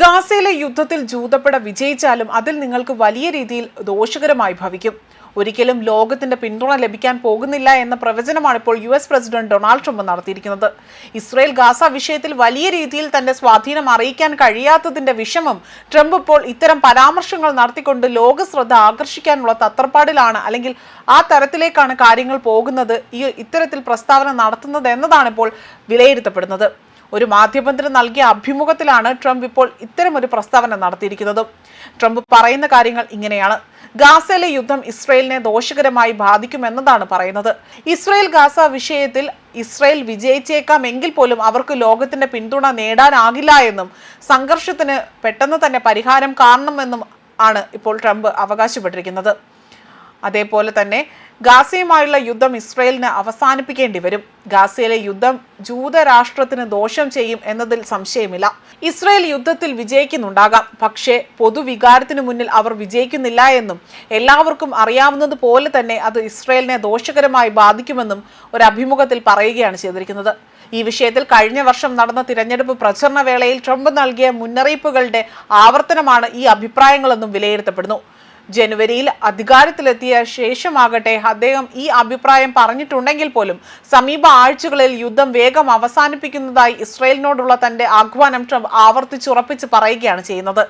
ഗാസയിലെ യുദ്ധത്തിൽ ജൂതപ്പട വിജയിച്ചാലും അതിൽ നിങ്ങൾക്ക് വലിയ രീതിയിൽ ദോഷകരമായി ഭവിക്കും. ഒരിക്കലും ലോകത്തിന്റെ പിന്തുണ ലഭിക്കാൻ പോകുന്നില്ല എന്ന പ്രവചനമാണ് ഇപ്പോൾ U S president Donald Trump നടത്തിയിരിക്കുന്നത്. ഇസ്രയേൽ ഗാസ വിഷയത്തിൽ വലിയ രീതിയിൽ തന്റെ സ്വാധീനം അറിയിക്കാൻ കഴിയാത്തതിന്റെ വിഷമം ട്രംപ് ഇപ്പോൾ ഇത്തരം പരാമർശങ്ങൾ നടത്തിക്കൊണ്ട് ലോക ശ്രദ്ധ ആകർഷിക്കാനുള്ള തത്രപ്പാടിലാണ് അല്ലെങ്കിൽ ആ തരത്തിലേക്കാണ് കാര്യങ്ങൾ പോകുന്നത് ഈ ഇത്തരത്തിൽ പ്രസ്താവന നടത്തുന്നത് എന്നതാണ് ഇപ്പോൾ വിലയിരുത്തപ്പെടുന്നത്. ഒരു മാധ്യമത്തിന് നൽകിയ അഭിമുഖത്തിലാണ് ട്രംപ് ഇപ്പോൾ ഇത്തരമൊരു പ്രസ്താവന നടത്തിയിരിക്കുന്നത്. ട്രംപ് പറയുന്ന കാര്യങ്ങൾ ഇങ്ങനെയാണ്. ഗാസയിലെ യുദ്ധം ഇസ്രയേലിനെ ദോഷകരമായി ബാധിക്കുമെന്നതാണ് പറയുന്നത്. ഇസ്രയേൽ ഗാസ വിഷയത്തിൽ ഇസ്രയേൽ വിജയിച്ചേക്കാം എങ്കിൽ പോലും അവർക്ക് ലോകത്തിന്റെ പിന്തുണ നേടാനാകില്ല എന്നും സംഘർഷത്തിന് പെട്ടെന്ന് തന്നെ പരിഹാരം കാണണമെന്നും ആണ് ഇപ്പോൾ ട്രംപ് അവകാശപ്പെട്ടിരിക്കുന്നത്. അതേപോലെ തന്നെ ഗാസയുമായുള്ള യുദ്ധം ഇസ്രയേലിന് അവസാനിപ്പിക്കേണ്ടി വരും. ഗാസയിലെ യുദ്ധം ജൂതരാഷ്ട്രത്തിന് ദോഷം ചെയ്യും എന്നതിൽ സംശയമില്ല. ഇസ്രയേൽ യുദ്ധത്തിൽ വിജയിക്കുന്നുണ്ടാകാം. പക്ഷേ പൊതുവികാരത്തിന് മുന്നിൽ അവർ വിജയിക്കുന്നില്ല എന്നും എല്ലാവർക്കും അറിയാവുന്നത് പോലെ തന്നെ അത് ഇസ്രയേലിനെ ദോഷകരമായി ബാധിക്കുമെന്നും ഒരു അഭിമുഖത്തിൽ പറയുകയാണ് ചെയ്തിരിക്കുന്നത്. ഈ വിഷയത്തിൽ കഴിഞ്ഞ വർഷം നടന്ന തിരഞ്ഞെടുപ്പ് പ്രചരണ വേളയിൽ ട്രംപ് നൽകിയ മുന്നറിയിപ്പുകളുടെ ആവർത്തനമാണ് ഈ അഭിപ്രായങ്ങളെന്നും വിലയിരുത്തപ്പെടുന്നു. ജനുവരിയിൽ അധികാരത്തിലെത്തിയ ശേഷമാകട്ടെ അദ്ദേഹം ഈ അഭിപ്രായം പറഞ്ഞിട്ടുണ്ടെങ്കിൽ പോലും സമീപ ആഴ്ചകളിൽ യുദ്ധം വേഗം അവസാനിപ്പിക്കുന്നതായി ഇസ്രയേലിനോടുള്ള തന്റെ ആഹ്വാനം ട്രംപ് ആവർത്തിച്ചുറപ്പിച്ച് പറയുകയാണ് ചെയ്യുന്നത്.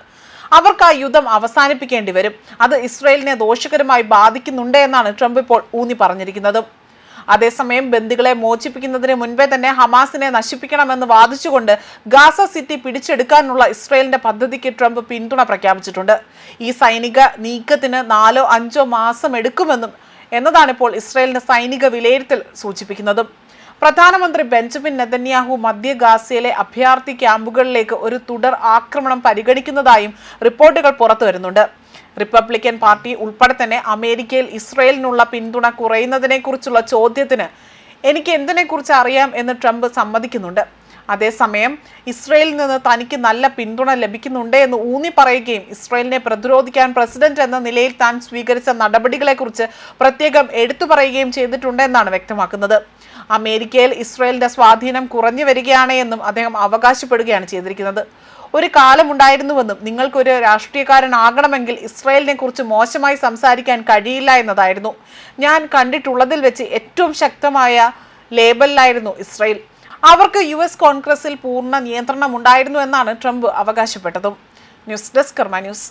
അവർക്ക് ആ യുദ്ധം അവസാനിപ്പിക്കേണ്ടി വരും. അത് ഇസ്രയേലിനെ ദോഷകരമായി ബാധിക്കുന്നുണ്ട് എന്നാണ് ട്രംപ് ഇപ്പോൾ ഊന്നി പറഞ്ഞിരിക്കുന്നത്. അതേസമയം ബന്ദികളെ മോചിപ്പിക്കുന്നതിന് മുൻപേ തന്നെ ഹമാസിനെ നശിപ്പിക്കണമെന്ന് വാദിച്ചുകൊണ്ട് ഗാസ സിറ്റി പിടിച്ചെടുക്കാനുള്ള ഇസ്രയേലിന്റെ പദ്ധതിക്ക് ട്രംപ് പിന്തുണ പ്രഖ്യാപിച്ചിട്ടുണ്ട്. ഈ സൈനിക നീക്കത്തിന് നാലോ അഞ്ചോ മാസം എടുക്കുമെന്നും എന്നതാണിപ്പോൾ ഇസ്രയേലിന്റെ സൈനിക വിലയിരുത്തൽ സൂചിപ്പിക്കുന്നതും. പ്രധാനമന്ത്രി ബെഞ്ചമിൻ നെതന്യാഹു മധ്യ ഗാസയിലെ അഭയാർത്ഥി ക്യാമ്പുകളിലേക്ക് ഒരു തുടർ ആക്രമണം പരിഗണിക്കുന്നതായും റിപ്പോർട്ടുകൾ പുറത്തു വരുന്നുണ്ട് റിപ്പബ്ലിക്കൻ പാർട്ടി ഉൾപ്പെടെ തന്നെ അമേരിക്കയിൽ ഇസ്രയേലിനുള്ള പിന്തുണ കുറയുന്നതിനെക്കുറിച്ചുള്ള ചോദ്യത്തിന് എനിക്ക് എന്തിനെക്കുറിച്ച് അറിയാം എന്ന് ട്രംപ് സമ്മതിക്കുന്നുണ്ട്. അതേസമയം ഇസ്രയേലിൽ നിന്ന് തനിക്ക് നല്ല പിന്തുണ ലഭിക്കുന്നുണ്ട് എന്ന് ഊന്നി പറയുകയും ഇസ്രയേലിനെ പ്രതിരോധിക്കാൻ പ്രസിഡന്റ് എന്ന നിലയിൽ താൻ സ്വീകരിച്ച നടപടികളെക്കുറിച്ച് പ്രത്യേകം എടുത്തു പറയുകയും ചെയ്തിട്ടുണ്ട് എന്നാണ് വ്യക്തമാക്കുന്നത്. അമേരിക്കയിൽ ഇസ്രയേലിന്റെ സ്വാധീനം കുറഞ്ഞു വരികയാണ് എന്നും അദ്ദേഹം അവകാശപ്പെടുകയാണ് ചെയ്തിരിക്കുന്നത്. ഒരു കാലമുണ്ടായിരുന്നുവെന്നും നിങ്ങൾക്കൊരു രാഷ്ട്രീയക്കാരനാകണമെങ്കിൽ ഇസ്രയേലിനെ കുറിച്ച് മോശമായി സംസാരിക്കാൻ കഴിയില്ല എന്നതായിരുന്നു. ഞാൻ കണ്ടിട്ടുള്ളതിൽ വെച്ച് ഏറ്റവും ശക്തമായ ലേബലിലായിരുന്നു ഇസ്രയേൽ. അവർക്ക് യു എസ് കോൺഗ്രസിൽ പൂർണ നിയന്ത്രണം ഉണ്ടായിരുന്നു എന്നാണ് Trump അവകാശപ്പെട്ടതും. News desk Karma news.